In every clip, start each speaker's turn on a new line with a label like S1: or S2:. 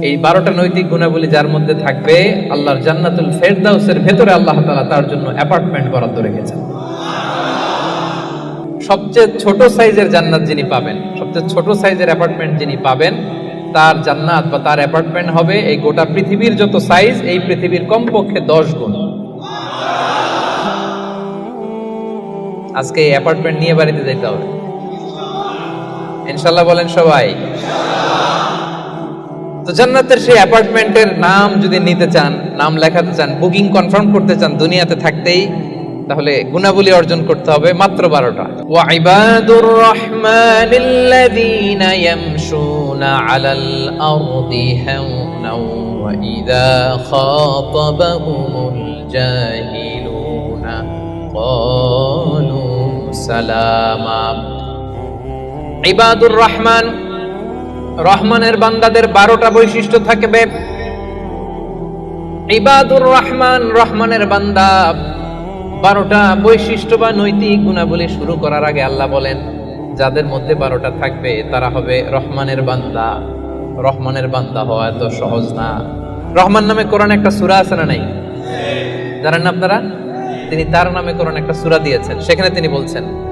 S1: এই বারোটা নৈতিক গুণাবলী যার মধ্যে থাকবে আল্লাহর জান্নাতুল ফেরদাউসের ভেতরে আল্লাহ তাআলা তার জন্য অ্যাপার্টমেন্ট বরাদ্দ রেখেছেন। সবচেয়ে ছোট সাইজের জান্নাত যিনি পাবেন, সবচেয়ে ছোট সাইজের অ্যাপার্টমেন্ট যিনি পাবেন, তার জান্নাত বা তার অ্যাপার্টমেন্ট হবে এই গোটা পৃথিবীর যত সাইজ, এই পৃথিবীর কমপক্ষে দশ গুণ। আজকে এই অ্যাপার্টমেন্ট নিয়ে বাড়িতে যেতে হবে। ইনশাল্লাহ বলেন সবাই। তো জান্নাতের সেই অ্যাপার্টমেন্টের নাম যদি নিতে চান, নাম লেখাতে চান বুকিং কনফার্ম করতে চান দুনিয়াতে থাকতেই, তাহলে গুণাবলী অর্জন করতে হবে মাত্র বারোটা। ওয়াইবাদুর রহমানিল্লাযীনা ইয়ামশুনা আলাল আরদি হাওনা ওয়া ইযা খাতাবাহুমুল জাহিলুনা ক্বালু সালামা। ইবাদুর রহমান রহমানের বান্দাদের বারোটা বৈশিষ্ট্য থাকবে। ইবাদুর রহমান রহমানের বান্দা বারোটা বৈশিষ্ট্য বা নৈতিক গুণাবলী শুরু করার আগে আল্লাহ বলেন, যাদের মধ্যে বারোটা থাকবে তারা হবে রহমানের বান্দা। রহমানের বান্দা হওয়া এত সহজ না। রহমান নামে কোরআন একটা সুরা আছে না নাই? জানেন না আপনারা? তিনি তার নামে কোরআন একটা সুরা দিয়েছেন। সেখানে তিনি বলছেন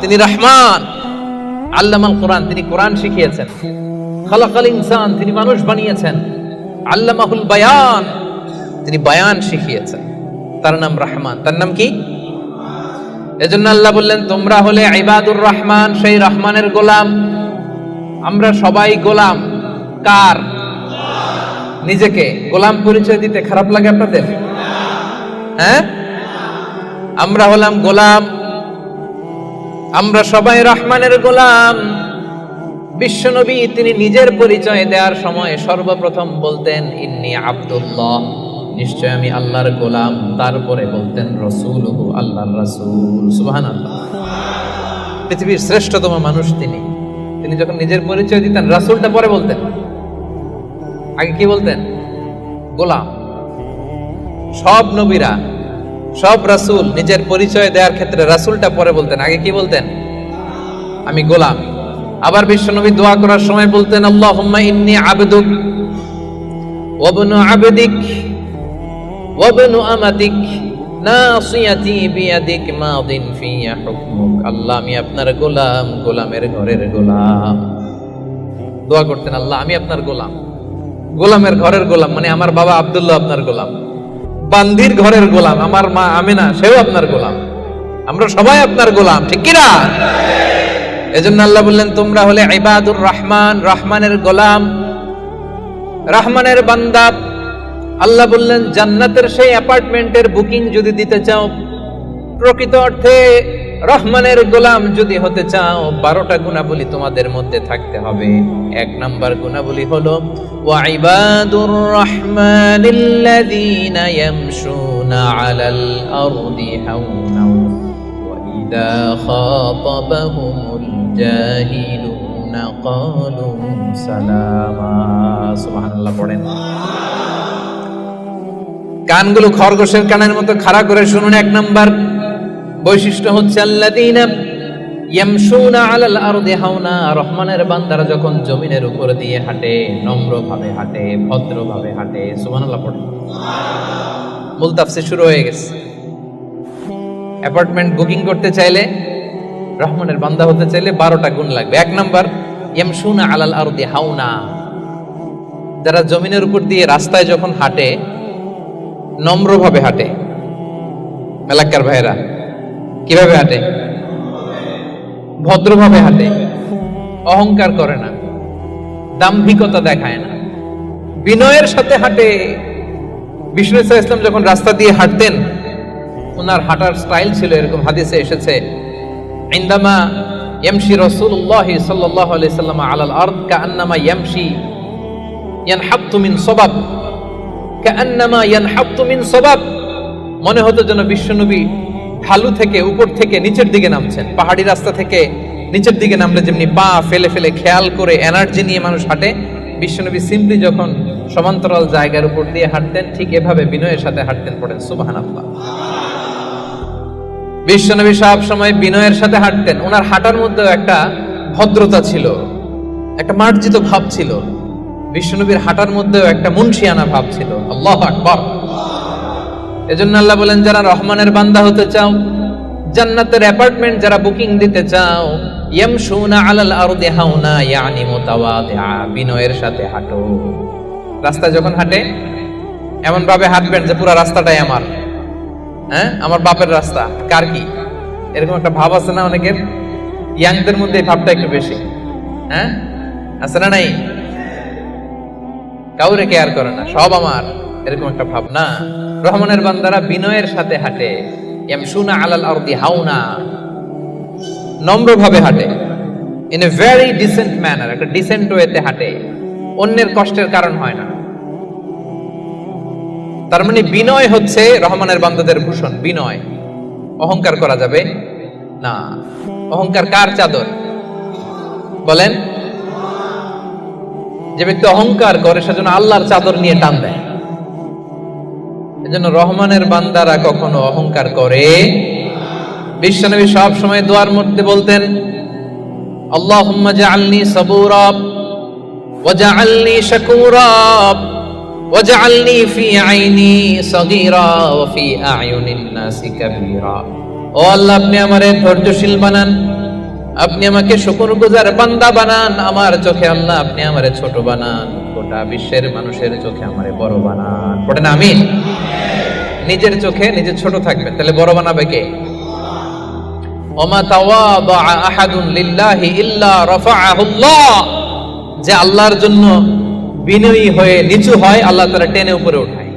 S1: তিনি রহমান। আল্লামাল কোরআন, তিনি কোরআন শিখিয়েছেন। খালাকাল ইনসান, তিনি মানুষ বানিয়েছেন। আল্লামাহুল বায়ান, তিনি বায়ান শিখিয়েছেন। তার নাম রহমান। তার নাম কি? এজন্য আল্লাহ বললেন, তোমরা হলে ইবাদুর রহমান, সেই রহমানের গোলাম। আমরা সবাই গোলাম। কার? নিজেকে গোলাম পরিচয় দিতে খারাপ লাগে আপনাদের? হ্যাঁ? আমরা হলাম গোলাম। আমরা সবাই রহমানের গোলাম। বিশ্বনবী তিনি নিজের পরিচয় দেওয়ার সময় সর্বপ্রথম বলতেন, ইন্নি আব্দুল্লাহ। নিশ্চয় আমি আল্লাহর গোলাম। তারপরে বলতেন রসুল আল্লাহর রাসূল। সুবহানাল্লাহ। পৃথিবীর শ্রেষ্ঠতম মানুষ তিনি। তিনি যখন নিজের পরিচয় দিতেন, রাসূলটা পরে বলতেন। আগে কি বলতেন? গোলাম। সব নবীরা, সব রাসূল নিজের পরিচয় দেওয়ার ক্ষেত্রে রাসূলটা পরে বলতেন। আগে কি বলতেন? আমি গোলাম। আবার বিশ্বনবী দোয়া করার সময় বলতেন, আল্লাহুম্মা ইন্নী আবদুক ওয়াবনু আবদিক ওয়াবনু আমাতিক নাসিয়াতি বিয়াদিক মাদিন ফিয়া হুকমুক। আল্লাহ, আমি আপনার গোলাম, গোলামের ঘরের গোলাম। দোয়া করতেন, আল্লাহ, আমি আপনার গোলাম। গোলামের ঘরের গোলাম মানে আমার বাবা আবদুল্লাহ আপনার গোলাম। বান্দির ঘরের গোলাম, আমার মা আমিনা, সেও আপনার গোলাম। আমরা সবাই আপনার গোলাম, ঠিক কিনা? এজন্য আল্লাহ বললেন, তোমরা হলে ইবাদুর রহমান, রহমানের গোলাম, রহমানের বান্দা। আল্লাহ বললেন, জান্নাতের সেই অ্যাপার্টমেন্টের বুকিং যদি দিতে চাও, প্রকৃত অর্থে রহমানের গোলাম যদি হতে চাও, বারোটা গুণাবলী তোমাদের মধ্যে থাকতে হবে। এক নম্বর গুণাবলী হলো ওয়াইবাদুর পড়েন। কানগুলো খরগোশের কানের মতো খাড়া করে শুনুন এক নম্বর। বৈশিষ্ট্য হচ্ছে আল্লাযীনা ইয়ামশুনা আলাল আরদি হাওনা, রহমানের বান্দারা যখন জমিনের উপর দিয়ে হাঁটে, নম্রভাবে হাঁটে, ভদ্রভাবে হাঁটে, সুবহানাল্লাহ পড়েন মূল তাফসীর শুরু হয়ে গেছে। অ্যাপার্টমেন্ট বুকিং করতে চাইলে, রহমানের বান্দা হতে চাইলে বারোটা গুণ লাগবে। এক নাম্বার, ইয়ামশুনা আলাল আরদি হাওনা। যারা জমিনের উপর দিয়ে রাস্তায় যখন হাঁটে, নম্রভাবে হাঁটে। এলাকার ভাইরা কীভাবে হাঁটে? ভদ্রভাবে হাঁটে। অহংকার করে না। দাম্ভিকতা দেখায় না। বিনয়ের সাথে হাঁটে। বিষ্ণু ইসা ইসলাম যখন রাস্তা দিয়ে হাঁটতেন ওনার হাঁটার স্টাইল ছিল এরকম। হাদিসে এসেছে, ইন্দামা ইয়ামশি আলাইহি সাল্লাম আলাল আরদ, কাআন্নামা ইয়ামশি ইয়ানহাত্তু মিন সবাব, কাআন্নামা ইয়ানহাত্তু মিন সবাব। মনে হতো যেন বিশ্বনবী ঢালু থেকে উপর থেকে নিচের দিকে নামছেন। পাহাড়ি রাস্তা থেকে নিচের দিকে নামলে যেমনি পা ফেলে ফেলে খেয়াল করে এনার্জি নিয়ে মানুষ হাঁটে। বিশ্বনবী সিম্পলি যখন সমান্তরাল জায়গার উপর দিয়ে হাঁটতেন, ঠিক এভাবে বিনয়ের সাথে হাঁটতেন পড়েন। সুবহানাল্লাহ। বিশ্বনবী সব সময় বিনয়ের সাথে হাঁটতেন। ওনার হাঁটার মধ্যেও একটা ভদ্রতা ছিল, একটা মার্জিত ভাব ছিল। বিশ্বনবীর হাঁটার মধ্যেও একটা মুন্সিয়ানা ভাব ছিল। আল্লাহ আকবর। এজন্য আল্লাহ বলেন, যারা রহমানের বান্দা হতে চাও, জান্নাতের অ্যাপার্টমেন্ট যারা বুকিং দিতে চাও ইয়াম ইয়ামশুনা আলাল আরদি হাউনা, ইয়ানি মুতাওয়াদিআ, বিনয়ের সাথে হাঁটো। রাস্তা যখন হাঁটে এমন ভাবে হাঁটবেন যে পুরো রাস্তাটাই আমার। হ্যাঁ? আমার বাপের রাস্তা। কার কি? এরকম একটা ভাব আছে না অনেকের? ইয়াংদের মধ্যে এই ভাবটা একটু বেশি। হ্যাঁ? আছে না নাই? কাউরে কেয়ার করে না, সব আমার। এরকম একটা ভাব না রহমানের বান্দারা বিনয়ের সাথে হাঁটে। আলাল আরদি হাউনা নম্রভাবে হাঁটে। In a very decent manner একটা ডিসেন্ট ওয়েতে হাঁটে। অন্যের কষ্টের কারণ হয় না। তার মানে বিনয় হচ্ছে রহমানের বান্দাদের ভূষণ, বিনয়। অহংকার করা যাবে না। অহংকার কার চাদর? বলেন। যে ব্যক্তি অহংকার করে সেজন্য আল্লাহর চাদর নিয়ে টান দেয়। এজন্য রহমানের বান্দারা কখনো অহংকার করে। বিশ্বনবী সব সময় দোয়ার মধ্যে বলতেন, আল্লাহুম্মা জাআলনি সাবুরা ওয়াজআলনি শাকুরা ওয়াজআলনি ফি আইনি সগীরা ওয়া ফি আয়ুনিন নাসি কাবীরা। ও আল্লাহ, আপনি আমারে ধৈর্যশীল বানান, আপনি আমাকে শুকরগুজার বান্দা বানান, আমার চোখে আল্লাহ আপনি আমারে ছোট বানান। গোটা বিশ্বের মানুষের চোখে আমারে বড় বানান। আমিন। নিজের চোখে নিজে ছোট থাকবেন। তাহলে বড় বানাবে কে? যে আল্লাহর জন্য বিনয়ী হয়ে নিচু হয়, আল্লাহ তারা টেনে উপরে উঠায়।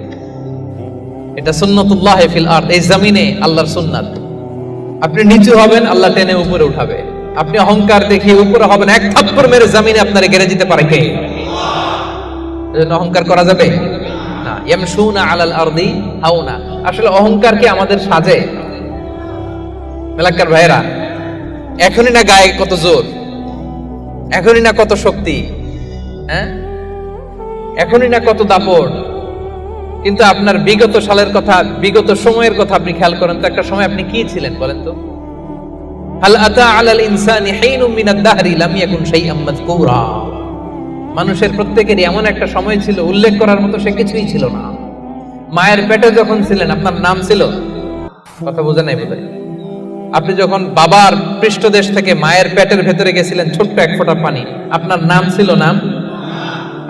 S1: এটা সুন্নতুল্লাহ ফিল আরদ। এই জমিনে আল্লাহর সুন্নাত। আপনি নিচু হবেন, আল্লাহ টেনে উপরে উঠাবে। আপনি অহংকার দেখিয়ে উপরে হবেন। এক থাপ্পড় মেরে জমিনে আপনারে গেড়ে দিতে পারে কে? অহংকার করা যাবে? আসলে অহংকার কি আমাদের সাজে? মেলাক্কার ভাইরা এখনই না গায়ে কত জোর? এখনই না কত শক্তি? হ্যাঁ? এখনই না কত দাপট? কিন্তু আপনার বিগত সালের কথা, বিগত সময়ের কথা আপনি খেয়াল করেন তো, একটা সময় আপনি কি ছিলেন বলেন তো? হাল আতা আলাল ইনসানি হিনুম মিনাদ দাহরি লাম ইয়াকুন শাইআম মাযকুরা। মানুষের প্রত্যেকেরই এমন একটা সময় ছিল, উল্লেখ করার মতো সে কিছুই ছিল না। মায়ের পেটে যখন ছিলেন, আপনার নাম ছিল? কথা বোঝা নাই বোধহয়। আপনি যখন বাবার পৃষ্ঠদেশ থেকে মায়ের পেটের ভেতরে গেছিলেন, ছোট্ট এক ফোঁটা পানি, আপনার নাম ছিল নাম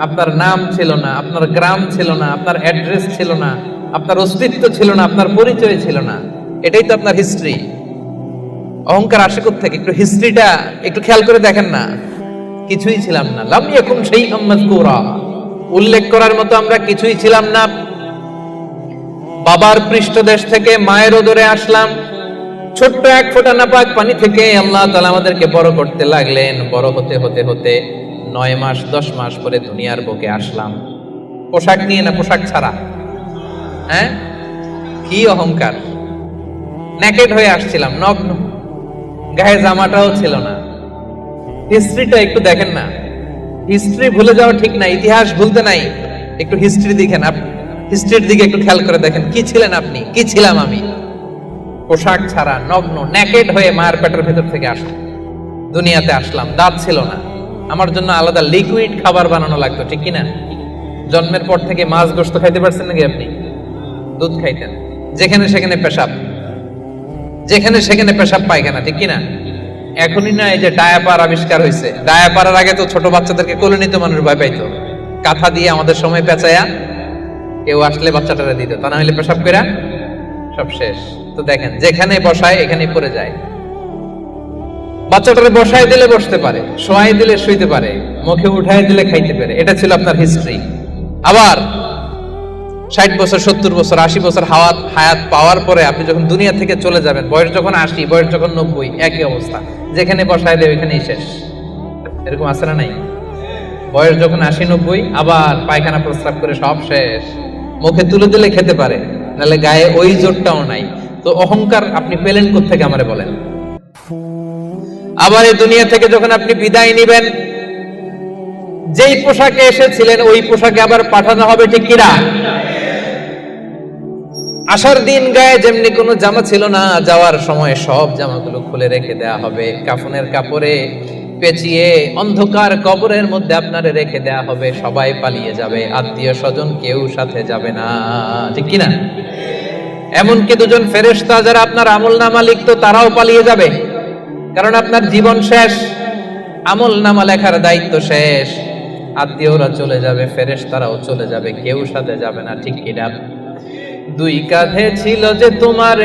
S1: আপনার নাম ছিল না, আপনার গ্রাম ছিল না, আপনার অ্যাড্রেস ছিল না, আপনার অস্তিত্ব ছিল না, আপনার পরিচয় ছিল না। এটাই তো আপনার হিস্ট্রি অহংকার আসে থেকে একটু হিস্ট্রিটা একটু খেয়াল করে দেখেন না। কিছুই ছিলাম না। লাম ইয়াকুন সেই উল্লেখ করার মতো আমরা কিছুই ছিলাম না। বাবার পৃষ্ঠদেশ থেকে মায়ের ওদরে আসলাম। ছোট্ট এক ফোঁটা নাপাক পানি থেকে আল্লাহ তাআলা আমাদেরকে বড় করতে লাগলেন। বড় হতে হতে হতে নয় মাস, দশ মাস পরে দুনিয়ার বুকে আসলাম। পোশাক নিয়ে না পোশাক ছাড়া? হ্যাঁ? কি অহংকার? নেকেড হয়ে আসছিলাম, নগ্ন। গায়ে জামাটাও ছিল না। হিস্ট্রিটা একটু দেখেন না। হিস্ট্রি ভুলে যাওয়া ঠিক না, ইতিহাস ভুলতে নাই। একটু হিস্ট্রি দেখেন আপনি হিস্ট্রির দিকে একটু খেয়াল করে দেখেন, কি ছিলেন আপনি, কি ছিলাম আমি? পোশাক ছাড়া, নগ্ন নেকেড হয়ে মায়ের পেটের ভেতর থেকে আসলাম দুনিয়াতে আসলাম, দাঁত ছিল না। আমার জন্য আলাদা লিকুইড খাবার বানানো লাগতো, ঠিক কিনা? জন্মের পর থেকে মাছ গোস্ত খাইতে পারছেন নাকি আপনি? দুধ খাইতেন। যেখানে সেখানে পেশাব। যেখানে সেখানে পেশাব পায়খানা, ঠিক কিনা? এখনই না, এই যে ডায়াপার আবিষ্কার হয়েছে ডায়াপারের আগে তো ছোট বাচ্চাদেরকে কোলে নিতে মানুষ ভয় পাইতো। কাঁথা দিয়ে আমাদের সময় পেঁচায়া কেউ আসলে বাচ্চাটারে দিত। তা না হলে পেশাব করে সব শেষ। তো দেখেন যেখানে বসায় এখানে পড়ে যায়। বাচ্চাটারে বসায় দিলে বসতে পারে শোয়াই দিলে শুইতে পারে, মুখে উঠাই দিলে খাইতে পারে। এটা ছিল আপনার হিস্ট্রি আবার ষাট বছর, সত্তর বছর, আশি বছর হাওয়াত, হায়াত পাওয়ার পরে আপনি যখন দুনিয়া থেকে চলে যাবেন, বয়স যখন আশি, বয়স যখন নব্বই, একই অবস্থা। যেখানে বসাইলে ওইখানেই শেষ। এরকম আছে না নাই? বয়স যখন আশি, নব্বই, আবার পায়খানা প্রস্রাব করে সব শেষ। মুখে তুলে দিলে খেতে পারে, নাহলে গায়ে ওই জোরটাও নাই। তো অহংকার আপনি পেলেন থেকে আমারে বলেন? আবার এই দুনিয়া থেকে যখন আপনি বিদায় নিবেন, যেই পোশাকে এসেছিলেন, ওই পোশাকে আবার পাঠানো হবে ঠিক কিনা? আসার দিন গায়ে যেমনি কোনো জামা ছিল না, যাওয়ার সময় সব জামাগুলো খুলে রেখে দেয়া হবে। কাফনের কাপড়ে পেঁচিয়ে অন্ধকার কবরের মধ্যে আপনারে রেখে দেয়া হবে, সবাই পালিয়ে যাবে, আত্মীয় স্বজন কেউ সাথে যাবে না। ঠিক কিনা? এমনকি দুজন ফেরেশতা যারা আপনার আমল নামা লিখতো, তারাও পালিয়ে যাবে। কারণ আপনার জীবন শেষ, আমল নামা লেখার দায়িত্ব শেষ। আত্মীয়রা চলে যাবে, ফেরেশতারাও চলে যাবে, কেউ সাথে যাবে না, ঠিক কিনা? দুই কাঁধে ছিল যে তোমার